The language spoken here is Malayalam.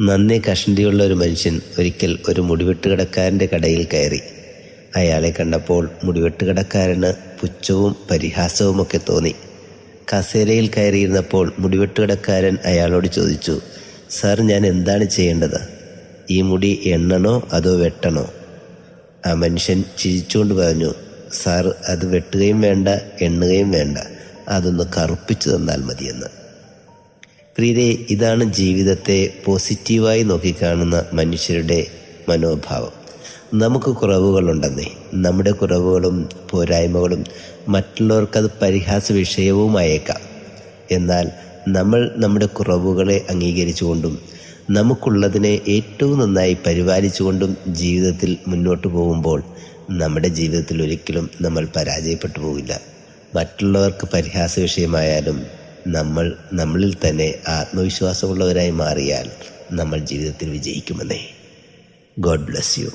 നന്നേ കഷണ്ടിയുള്ള ഒരു മനുഷ്യൻ ഒരിക്കൽ ഒരു മുടിവെട്ടുകടക്കാരന്റെ കടയിൽ കയറി. അയാളെ കണ്ടപ്പോൾ മുടിവെട്ടുകടക്കാരന് പുച്ഛവും പരിഹാസവുമൊക്കെ തോന്നി. കസേരയിൽ കയറിയിരുന്നപ്പോൾ മുടിവെട്ടുകടക്കാരൻ അയാളോട് ചോദിച്ചു സാർ ഞാൻ എന്താണ് ചെയ്യേണ്ടത്? ഈ മുടി എണ്ണണോ അതോ വെട്ടണോ? ആ മനുഷ്യൻ ചിരിച്ചുകൊണ്ട് പറഞ്ഞു സാർ അത് വെട്ടുകയും വേണ്ട എണ്ണുകയും വേണ്ട. അതൊന്ന് കറുപ്പിച്ചു തന്നാൽ മതിയെന്ന്. പ്രിയരെ ഇതാണ് ജീവിതത്തെ പോസിറ്റീവായി നോക്കിക്കാണുന്ന മനുഷ്യരുടെ മനോഭാവം. നമുക്ക് കുറവുകളുണ്ടെന്നേ നമ്മുടെ കുറവുകളും പോരായ്മകളും മറ്റുള്ളവർക്കത് പരിഹാസ വിഷയവുമായേക്കാം എന്നാൽ നമ്മൾ നമ്മുടെ കുറവുകളെ അംഗീകരിച്ചുകൊണ്ടും നമുക്കുള്ളതിനെ ഏറ്റവും നന്നായി പരിപാലിച്ചുകൊണ്ടും ജീവിതത്തിൽ മുന്നോട്ട് പോകുമ്പോൾ നമ്മുടെ ജീവിതത്തിൽ ഒരിക്കലും നമ്മൾ പരാജയപ്പെട്ടു പോകില്ല. മറ്റുള്ളവർക്ക് പരിഹാസ വിഷയമായാലും നമ്മൾ നമ്മളിൽ തന്നെ ആത്മവിശ്വാസമുള്ളവരായി മാറിയാൽ നമ്മൾ ജീവിതത്തിൽ വിജയിക്കുമെന്നേ. God bless you